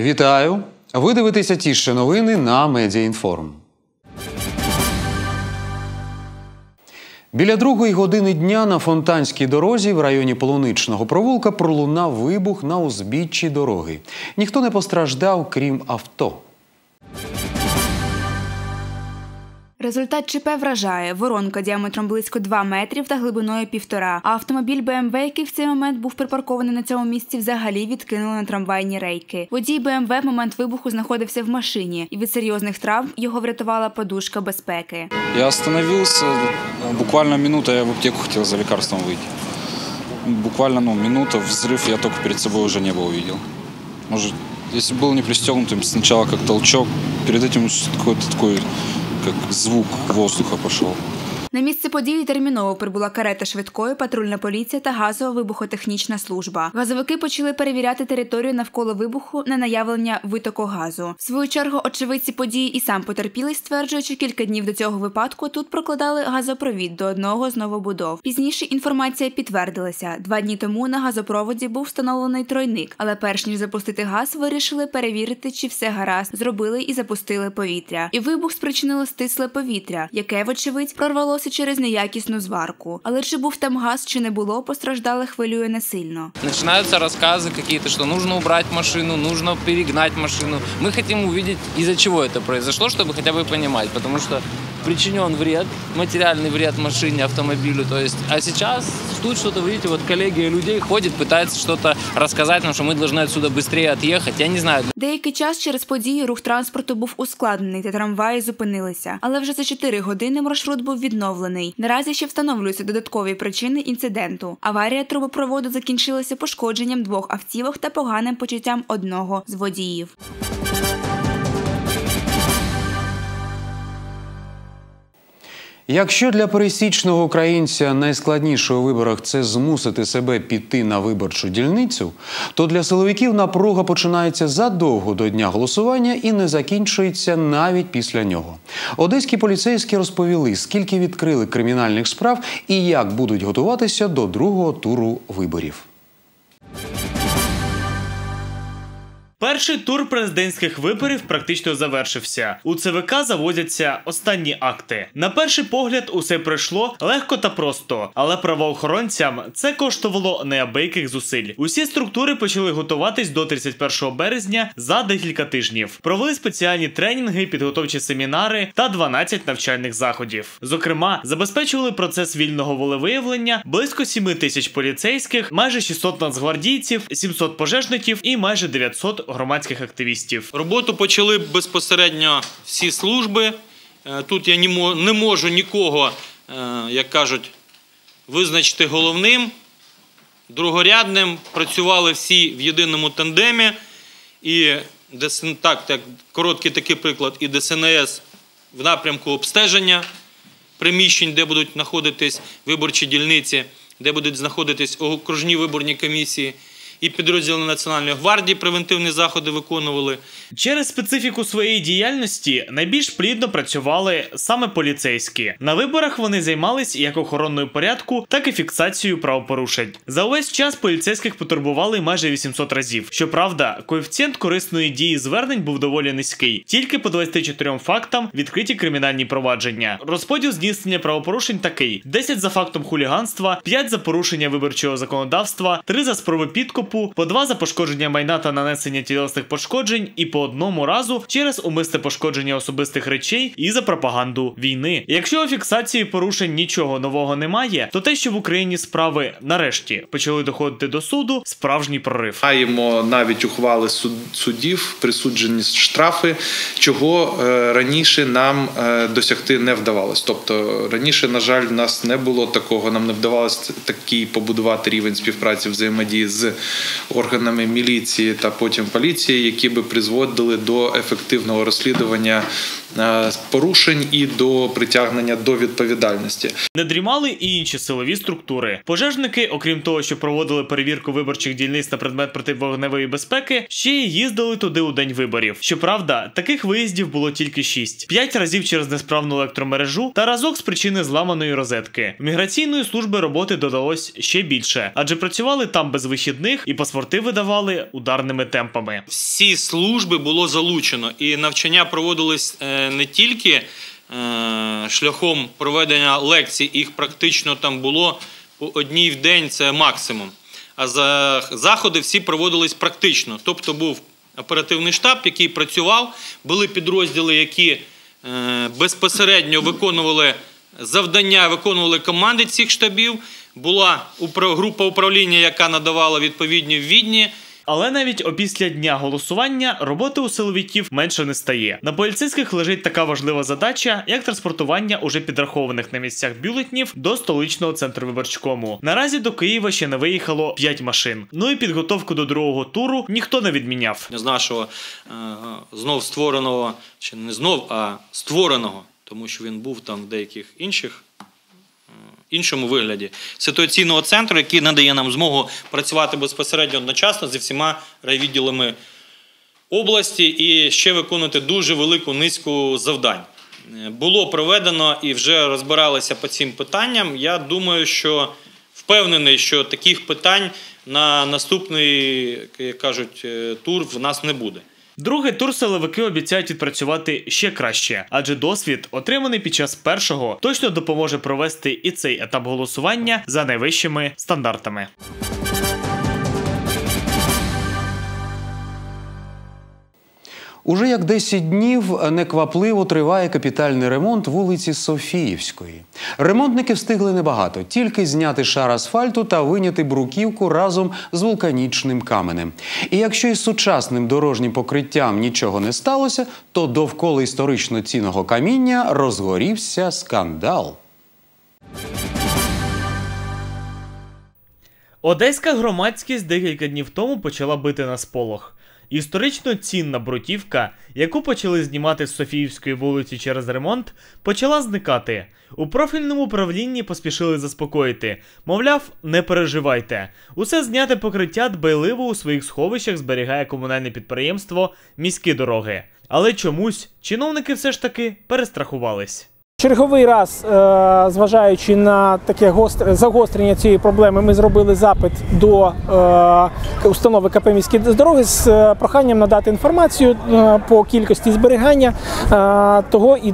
Вітаю! Ви дивитеся ті ще новини на Медіаінформ. Біля другої години дня на фонтанській дорозі в районі полуничного провулка пролунав вибух на узбіччі дороги. Ніхто не постраждав, крім авто. Результат ЧП вражає воронка діаметром близько 2 метрів та глибиною півтора. А автомобіль БМВ, який в цей момент був припаркований на цьому місці, взагалі відкинули на трамвайні рейки. Водій БМВ в момент вибуху знаходився в машині, і від серйозних травм його врятувала подушка безпеки. Я остановился, буквально минута, я в аптеку хотел за лекарством выйти. Буквально ну, минута, взрыв, я только перед собой уже небо увидел. Может, если был не пристегнутым, сначала как толчок, перед этим какой-то такой, как звук воздуха пошел. На місце події терміново прибула карета швидкої, патрульна поліція та газова вибухотехнічна служба. Газовики почали перевіряти територію навколо вибуху на наявлення витоку газу. В свою чергу, очевидці події і сам потерпілий стверджують, що кілька днів до цього випадку тут прокладали газопровід до одного з новобудов. Пізніше інформація підтвердилася. Два дні тому на газопроводі був встановлений тройник, але перш ніж запустити газ, вирішили перевірити, чи все гаразд. Зробили і запустили повітря. І вибух спричинило стисле повітря, яке, вочевидь, прорвалося через неякісну зварку. Але чи був там газ, чи не було, постраждали хвилює не сильно. Начинаются рассказы какие-то, что нужно убрать машину, нужно перегнать машину. Мы хотим увидеть, из-за чего это произошло, чтобы хотя бы понимать, потому что причинен вред, материальный вред машине, автомобилю. То есть, а сейчас тут что-то, видите, вот коллегия людей ходит, пытается что-то рассказать нам, что мы должны отсюда быстрее отъехать. Я не знаю, Деякий час через події рух транспорту був ускладнений та трамваї зупинилися. Але вже за 4 години маршрут був відновлений. Наразі ще встановлюються додаткові причини інциденту. Аварія трубопроводу закінчилася пошкодженням двох автівок та поганим почуттям одного з водіїв. Якщо для пересічного українця найскладніше у виборах це змусити себе піти на виборчу дільницю, то для силовиків напруга починається задовго до дня голосування і не закінчується навіть після нього. Одеські поліцейські розповіли, скільки відкрили кримінальних справ і як будуть готуватися до другого туру виборів. Перший тур президентських виборів практично завершився. У ЦВК заводяться останні акти. На перший погляд, усе пройшло легко та просто, але правоохоронцям це коштувало неабияких зусиль. Усі структури почали готуватись до 31 березня за декілька тижнів. Провели спеціальні тренінги, підготовчі семінари та 12 навчальних заходів. Зокрема, забезпечували процес вільного волевиявлення близько 7 тисяч поліцейських, майже 600 нацгвардійців, 700 пожежників і майже 900 громадських активістів. Роботу почали безпосередньо всі служби. Е, Тут я не можу нікого, е, як кажуть, визначити головним, другорядним. Працювали всі в єдиному тандемі. І так, так, короткий такий приклад, і ДСНС в напрямку обстеження приміщень, де будуть знаходитись виборчі дільниці, де будуть знаходитись окружні виборні комісії. І підрозділи Національної гвардії превентивні заходи виконували. Через специфіку своєї діяльності найбільш плідно працювали саме поліцейські. На виборах вони займались як охоронною порядку, так і фіксацією правопорушень. За увесь час поліцейських потурбували майже 800 разів. Щоправда, коефіцієнт корисної дії звернень був доволі низький. Тільки по 24 фактам відкриті кримінальні провадження. Розподіл здійснення правопорушень такий: 10 за фактом хуліганства, 5 за порушення виборчого законодавства, 3 за спроби підкупу, по 2 за пошкодження майна та нанесення тілесних пошкоджень і по одному разу через умисне пошкодження особистих речей і за пропаганду війни. Якщо у фіксації порушень нічого нового немає, то те, що в Україні справи нарешті почали доходити до суду, справжній прорив. Маємо навіть ухвали суд- судів, присуджені штрафи, чого е, раніше нам е, досягти не вдавалось. Тобто раніше, на жаль, в нас не було такого, нам не вдавалося такий побудувати рівень співпраці взаємодії з органами міліції та потім поліції, які би призводили до ефективного розслідування порушень і до притягнення до відповідальності. Не дрімали і інші силові структури. Пожежники, окрім того, що проводили перевірку виборчих дільниць на предмет противогневої безпеки, ще й їздили туди у день виборів. Щоправда, таких виїздів було тільки шість: п'ять разів через несправну електромережу та разок з причини зламаної розетки. В міграційної служби роботи додалось ще більше, адже працювали там без вихідних і паспорти видавали ударними темпами. Всі служби було залучено, і навчання проводились е, не тільки е, шляхом проведення лекцій, їх практично там було по одній в день, це максимум. А заходи всі проводились практично. Тобто був оперативний штаб, який працював, були підрозділи, які е, безпосередньо виконували завдання, виконували команди цих штабів. Була група управління, яка надавала відповідні відні. Але навіть опісля дня голосування роботи у силовиків менше не стає. На поліцейських лежить така важлива задача, як транспортування уже підрахованих на місцях бюлетнів до столичного центру виборчкому. Наразі до Києва ще не виїхало 5 машин. Ну і підготовку до другого туру ніхто не відміняв. з нашого е, знов створеного, чи не знов, а створеного, тому що він був там в деяких інших. Іншому вигляді ситуаційного центру, який надає нам змогу працювати безпосередньо одночасно зі всіма райвідділами області і ще виконувати дуже велику низку завдань. Було проведено і вже розбиралися по цим питанням. Я думаю, що впевнений, що таких питань на наступний, як кажуть, е, тур в нас не буде. Другий тур силовики обіцяють відпрацювати ще краще, адже досвід, отриманий під час першого, точно допоможе провести і цей етап голосування за найвищими стандартами. Уже як 10 днів неквапливо триває капітальний ремонт вулиці Софіївської. Ремонтники встигли небагато, тільки зняти шар асфальту та виняти бруківку разом з вулканічним каменем. І якщо із сучасним дорожнім покриттям нічого не сталося, то довкола історично цінного каміння розгорівся скандал. Одеська громадськість декілька днів тому почала бити на сполох. Історично цінна брутівка, яку почали знімати з Софіївської вулиці через ремонт, почала зникати. У профільному управлінні поспішили заспокоїти. Мовляв, не переживайте. Усе зняте покриття дбайливо у своїх сховищах зберігає комунальне підприємство міські дороги. Але чомусь чиновники все ж таки перестрахувались. Черговий раз, е, зважаючи на таке гостре загострення цієї проблеми, ми зробили запит до е, установи КП міські дороги з е, проханням надати інформацію по кількості зберігання того і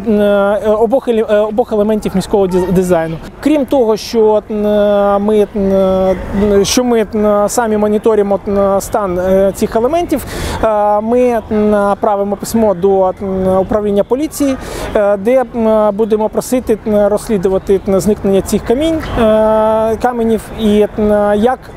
обох, еле- обох елементів міського дизайну. Крім того, що ми, що ми самі моніторимо стан цих елементів, ми направимо письмо до управління поліції, де е, будемо просити е, розслідувати е, зникнення цих камінь е, каменів і як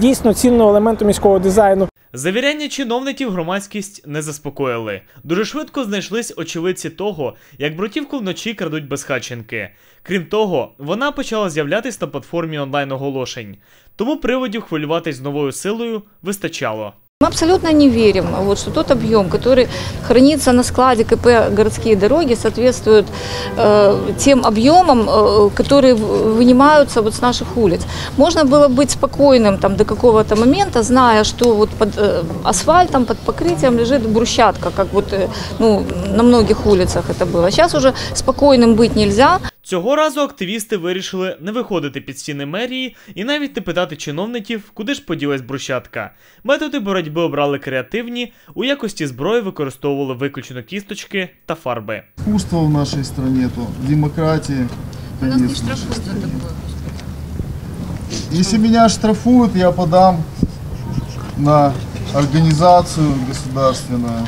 дійсно цінного елементу міського дизайну. Завіряння чиновників громадськість не заспокоїли. Дуже швидко знайшлись очевидці того, як брутівку вночі крадуть безхатченки. Крім того, вона почала з'являтись на платформі онлайн-оголошень. Тому приводів хвилюватись з новою силою вистачало. Мы абсолютно не верим, вот, что тот объем, который хранится на складе КП «Городские дороги», соответствует э, тем объемам, э, которые в- вынимаются вот с наших улиц. Можно было быть спокойным там, до какого-то момента, зная, что вот под э, асфальтом, под покрытием лежит брусчатка, как вот э, ну, на многих улицах это было. Сейчас уже спокойным быть нельзя, Цього разу активісти вирішили не виходити під стіни мерії і навіть не питати чиновників, куди ж поділась брусчатка. Методи боротьби обрали креативні, у якості зброї використовували виключно кісточки та фарби. искусства в нашей стране, то демократии, конечно. же. Если меня штрафуют, я подам на организацию государственную.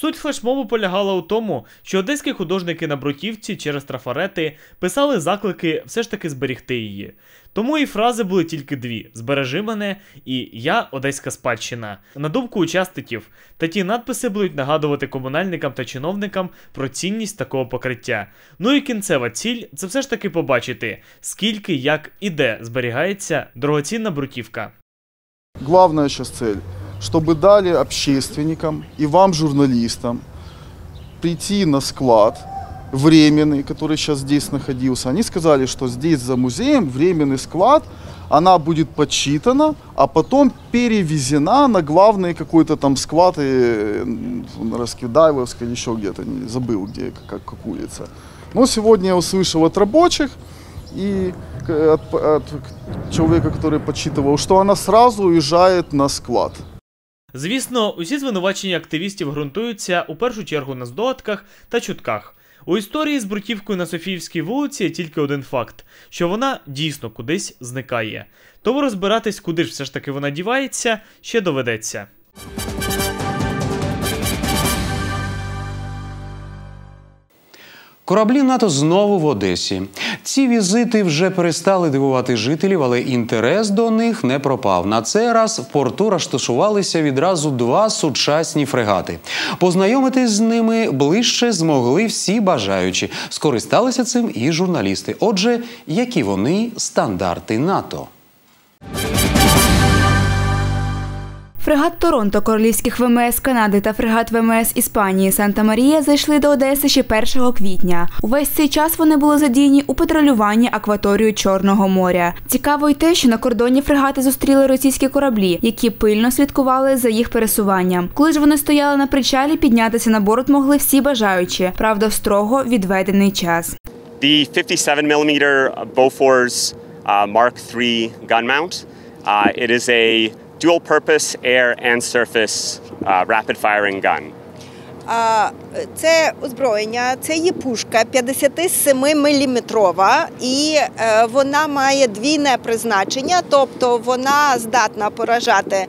Суть флешмобу полягала у тому, що одеські художники на бруківці через трафарети писали заклики все ж таки зберігти її. Тому і фрази були тільки дві: збережи мене і я одеська спадщина. На думку учасників, такі надписи будуть нагадувати комунальникам та чиновникам про цінність такого покриття. Ну і кінцева ціль це все ж таки побачити, скільки, як і де зберігається дорогоцінна бруківка. Главная сейчас цель, чтобы дали общественникам и вам, журналистам, прийти на склад временный, который сейчас здесь находился. Они сказали, что здесь за музеем временный склад, она будет подсчитана, а потом перевезена на главный какой-то там склад, на Раскидаевск или еще где-то, не забыл, где, как, как улица. Но сегодня я услышал от рабочих и к- от, от человека, который подсчитывал, что она сразу уезжает на склад. Звісно, усі звинувачення активістів ґрунтуються у першу чергу на здогадках та чутках. У історії з брутівкою на Софіївській вулиці є тільки один факт: що вона дійсно кудись зникає. Тому розбиратись, куди ж все ж таки вона дівається, ще доведеться. Кораблі НАТО знову в Одесі. Ці візити вже перестали дивувати жителів, але інтерес до них не пропав. На цей раз в порту розташувалися відразу два сучасні фрегати. Познайомитись з ними ближче змогли всі бажаючі. Скористалися цим і журналісти. Отже, які вони стандарти НАТО? Фрегат Торонто королівських ВМС Канади та фрегат ВМС Іспанії Санта Марія зайшли до Одеси ще 1 квітня. Увесь цей час вони були задіяні у патрулюванні акваторію Чорного моря. Цікаво й те, що на кордоні фрегати зустріли російські кораблі, які пильно слідкували за їх пересуванням. Коли ж вони стояли на причалі, піднятися на борт могли всі бажаючі, правда, в строго відведений час. The 57mm Bofors uh, Mark III gun mount. Uh, it is a dual purpose air and surface uh, rapid firing gun. Це озброєння, це є пушка 57-мм, і е, вона має двійне призначення, тобто вона здатна поражати е,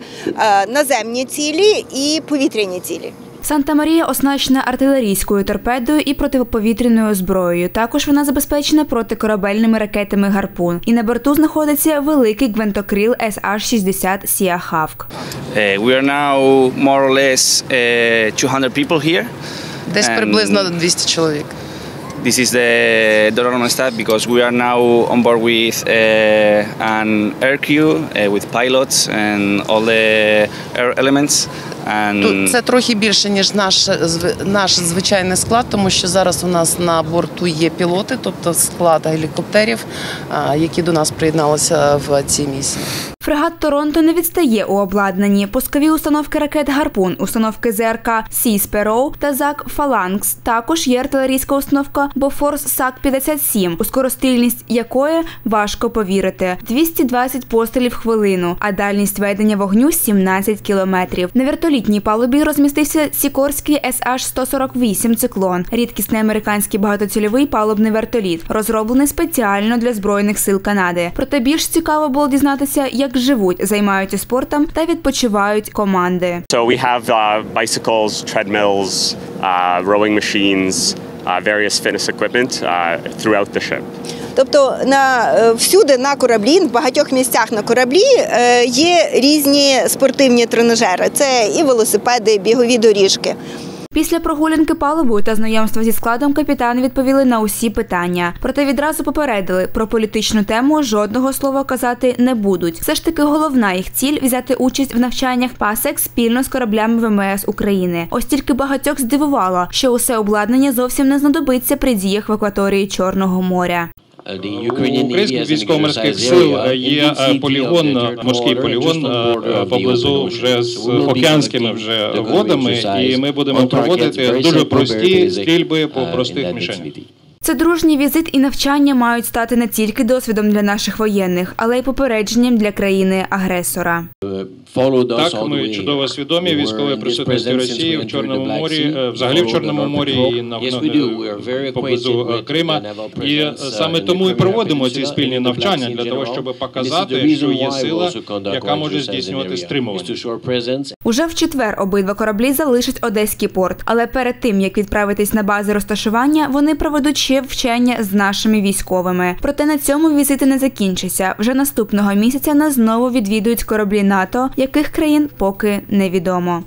наземні цілі і повітряні цілі. Санта Марія оснащена артилерійською торпедою і протиповітряною зброєю. Також вона забезпечена протикорабельними ракетами гарпун. І на борту знаходиться великий гвинтокрил SH-60 Сіа Хавк. Uh, we are now more or less uh, 200 people here. Десь приблизно 200 чоловік. This is the Dorona staff because we are now on board with uh, an air crew uh, with pilots and all the air elements. Тут це трохи більше ніж наш наш звичайний склад, тому що зараз у нас на борту є пілоти, тобто склад гелікоптерів, які до нас приєдналися в цій місії. Фрегат Торонто не відстає у обладнанні. Пускові установки ракет Гарпун, установки ЗРК Sea Sparrow та ЗАК Фаланкс. Також є артилерійська установка Bofors САК 57 у скорострільність якої важко повірити. 220 пострілів в хвилину, а дальність ведення вогню 17 кілометрів. На вертолітній палубі розмістився Сікорський SH-148 циклон, рідкісний американський багатоцільовий палубний вертоліт, розроблений спеціально для збройних сил Канади. Проте більш цікаво було дізнатися, як живуть, займаються спортом та відпочивають команди. So we have uh, bicycles, treadmills, uh, rowing machines, uh, various fitness equipment uh, throughout the ship. Тобто на е, всюди на кораблі, в багатьох місцях на кораблі е, є різні спортивні тренажери. Це і велосипеди, і бігові доріжки. Після прогулянки палубою та знайомства зі складом капітани відповіли на усі питання. Проте відразу попередили про політичну тему жодного слова казати не будуть. Все ж таки головна їх ціль взяти участь в навчаннях ПАСЕК спільно з кораблями ВМС України. Ось тільки багатьох здивувало, що усе обладнання зовсім не знадобиться при діях в акваторії Чорного моря. У українських військово-морських сил е, є е, полігон, е, морський полігон е, поблизу вже з океанськими вже водами, і ми будемо проводити дуже прості стрільби по простих мішенях. Це дружній візит і навчання мають стати не тільки досвідом для наших воєнних, але й попередженням для країни-агресора. Так, ми чудово свідомі військової присутності Росії в Чорному морі, е, взагалі в Чорному морі і на на- поблизу е, Крима. І е, саме тому і проводимо ці спільні навчання для того, щоб показати, що є сила, яка може здійснювати стримування. Уже в четвер обидва кораблі залишать одеський порт, але перед тим як відправитись на бази розташування, вони проведуть ще вчення з нашими військовими. Проте на цьому візити не закінчаться. Вже наступного місяця нас знову відвідують кораблі НАТО, яких країн поки невідомо.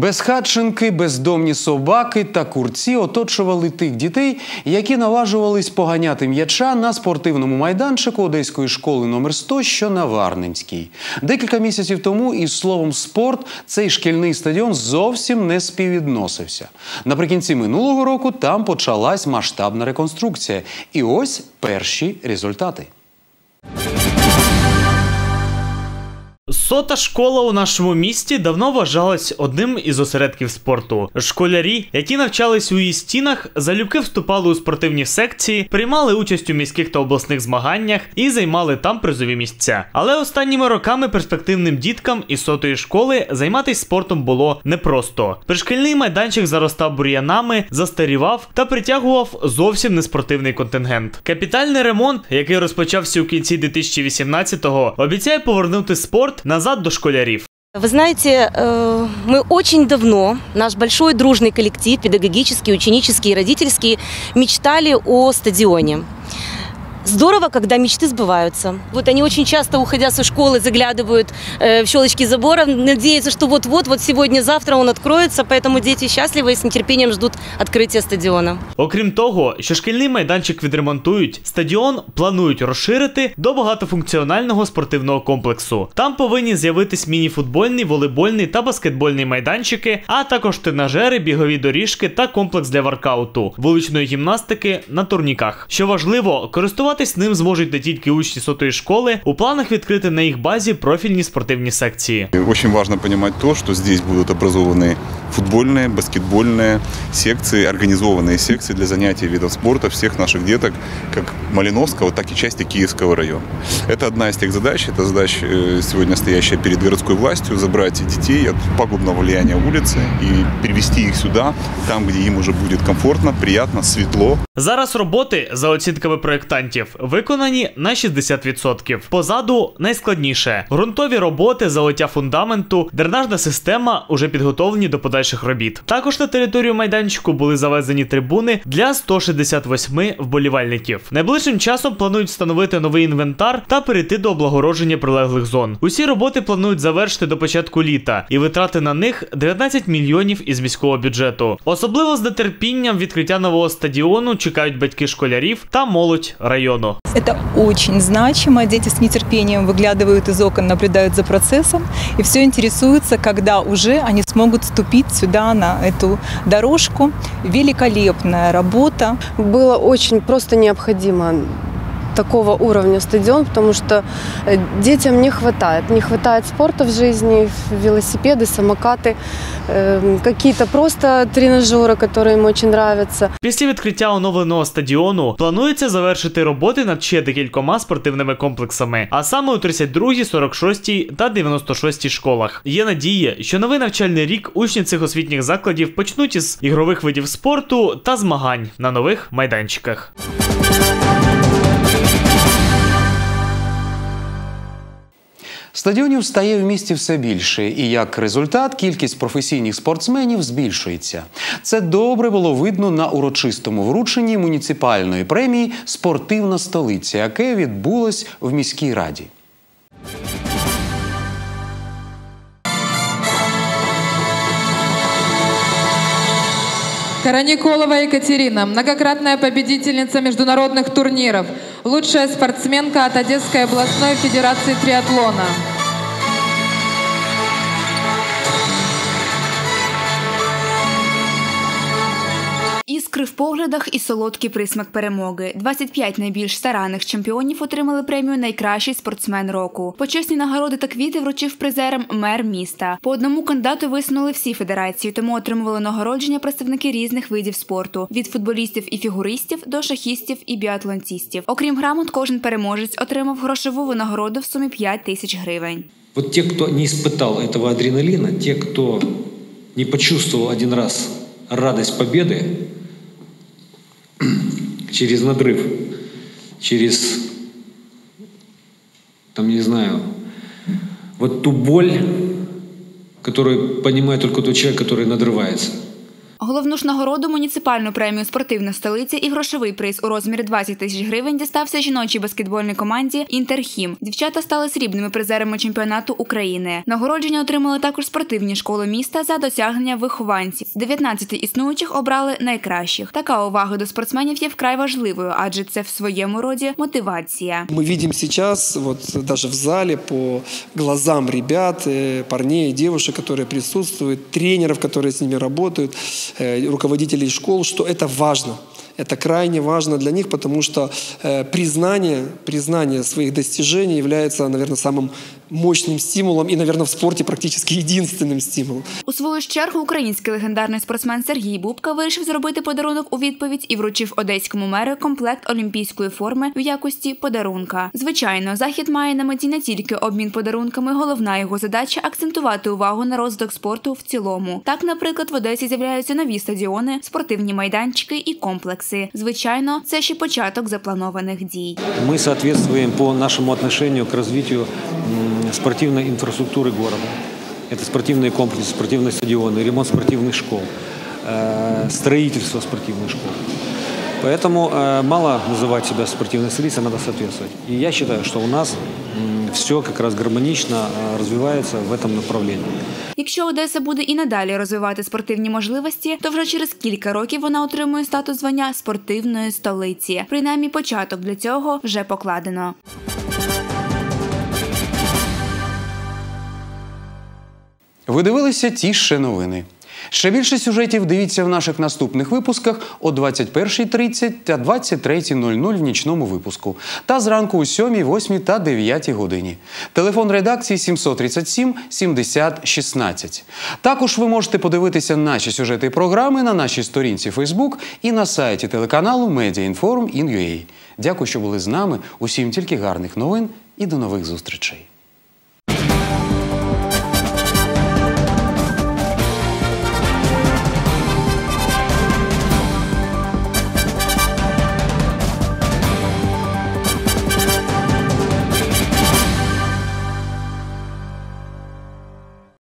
Безхатченки, бездомні собаки та курці оточували тих дітей, які наважувались поганяти м'яча на спортивному майданчику одеської школи номер 100 що на Варненській. Декілька місяців тому із словом спорт цей шкільний стадіон зовсім не співвідносився. Наприкінці минулого року там почалась масштабна реконструкція. І ось перші результати. Сота школа у нашому місті давно вважалась одним із осередків спорту. Школярі, які навчались у її стінах, залюбки вступали у спортивні секції, приймали участь у міських та обласних змаганнях і займали там призові місця. Але останніми роками перспективним діткам із сотої школи займатися спортом було непросто. Пришкільний майданчик заростав бур'янами, застарівав та притягував зовсім неспортивний контингент. Капітальний ремонт, який розпочався у кінці 2018-го, обіцяє повернути спорт назад до школярів. Вы знаете, э, мы очень давно, наш большой дружный коллектив, педагогический, ученический и родительский, мечтали о стадионе. Здорово, когда мечты сбываются. Вот они очень часто, уходя со школы, заглядывают э, в щелочки забора, надеются, что вот-вот, вот сегодня-завтра он откроется, поэтому дети счастливы и с нетерпением ждут открытия стадиона. Окрім того, що шкільний майданчик відремонтують, стадіон планують розширити до багатофункціонального спортивного комплексу. Там повинні з'явитись міні-футбольний, волейбольний та баскетбольний майданчики, а також тренажери, бігові доріжки та комплекс для воркауту, вуличної гімнастики на турніках. Що важливо, користуватися Користуватись ним зможуть не тільки учні сотої школи. У планах відкрити на їх базі профільні спортивні секції. Очень важно понимать то, что здесь будут образованы футбольные, баскетбольные секции, организованные секции для занятий видов спорта всех наших деток, как Малиновского, так и части Киевского района. Это одна из тех задач, это задача э, сегодня стоящая перед городской властью, забрать детей от пагубного влияния улицы и перевести их сюда, там, где им уже будет комфортно, приятно, светло. Зараз роботи, за оцінками проєктантів, виконані на 60%. Позаду найскладніше: ґрунтові роботи, залиття фундаменту, дренажна система уже підготовлені до подальших робіт. Також на територію майданчику були завезені трибуни для 168 вболівальників. Найближчим часом планують встановити новий інвентар та перейти до облагородження прилеглих зон. Усі роботи планують завершити до початку літа і витрати на них 19 мільйонів із міського бюджету. Особливо з нетерпінням відкриття нового стадіону чекають батьки школярів та молодь району. Это очень значимо. Дети с нетерпением выглядывают из окон, наблюдают за процессом и все интересуются, когда уже они смогут ступить сюда на эту дорожку. Великолепная работа. Было очень просто необходимо такого уровня стадион, потому что э, детям не хватает. Не хватает спорта в жизни, велосипеды, самокаты, э, какие-то просто тренажеры, которые им очень нравятся. Після відкриття оновленого стадіону планується завершити роботи над ще декількома спортивними комплексами, а саме у 32, 46 та 96 школах. Є надія, що новий навчальний рік учні цих освітніх закладів почнуть із ігрових видів спорту та змагань на нових майданчиках. Стадіонів стає в місті все більше, і як результат, кількість професійних спортсменів збільшується. Це добре було видно на урочистому врученні муніципальної премії Спортивна столиця, яке відбулось в міській раді. Караниколова Екатерина, многократная победительница международных турниров, лучшая спортсменка от Одесской областной федерации триатлона. поглядах і солодкий присмак перемоги. 25 найбільш старанних чемпіонів отримали премію Найкращий спортсмен року. Почесні нагороди та квіти вручив призерам мер міста. По одному кандидату висунули всі федерації, тому отримували нагородження представники різних видів спорту: від футболістів і фігуристів до шахістів і біатлонцістів. Окрім грамот, кожен переможець отримав грошову винагороду в сумі 5 тисяч гривень. Вот те, кто не испытал этого адреналина, те, кто не почувствовал один раз радость победы, через надрыв, через, там, не знаю, вот ту боль, которую понимает только тот человек, который надрывается. Головну ж нагороду муніципальну премію Спортивна столиця і грошовий приз у розмірі 20 тисяч гривень дістався жіночій баскетбольній команді Інтерхім. Дівчата стали срібними призерами чемпіонату України. Нагородження отримали також спортивні школи міста за досягнення вихованців. З 19 існуючих обрали найкращих. Така увага до спортсменів є вкрай важливою, адже це в своєму роді мотивація. Мы видим сейчас, вот даже в зале, по глазам ребят, э, парней, девушек, которые присутствуют, тренеров, которые с ними работают, э, руководителей школ, что это важно. Это крайне важно для них, потому что э, признание, признание своих достижений является, наверное, самым мощным стимулом и, наверное, в спорте практически единственным стимулом. У свою ж чергу український легендарний спортсмен Сергій Бубка вирішив зробити подарунок у відповідь і вручив одеському меру комплект олімпійської форми в якості подарунка. Звичайно, захід має на меті не тільки обмін подарунками, головна його задача акцентувати увагу на розвиток спорту в цілому. Так, наприклад, в Одесі з'являються нові стадіони, спортивні майданчики і комплекси. Звичайно, це ще початок запланованих дій. Мы соответствуем по нашему отношению к развитию м, спортивной инфраструктуры города. Это спортивные комплексы, спортивные стадионы, ремонт спортивных школ, э, строительство спортивных школ. Поэтому э, мало называть себя спортивной столицей, надо соответствовать. И я считаю, что у нас все как раз гармонично э, развивается в этом направлении. Якщо Одеса буде і надалі розвивати спортивні можливості, то вже через кілька років вона отримує статус звання спортивної столиці. Принаймні, початок для цього вже покладено. Ви дивилися ті ще новини. Ще більше сюжетів дивіться в наших наступних випусках о 21.30 та 23.00 в нічному випуску. Та зранку о 7, 8 та 9 годині. Телефон редакції 737 70 16. Також ви можете подивитися наші сюжети і програми на нашій сторінці Facebook і на сайті телеканалу Media Inform in UA. Дякую, що були з нами. Усім тільки гарних новин і до нових зустрічей.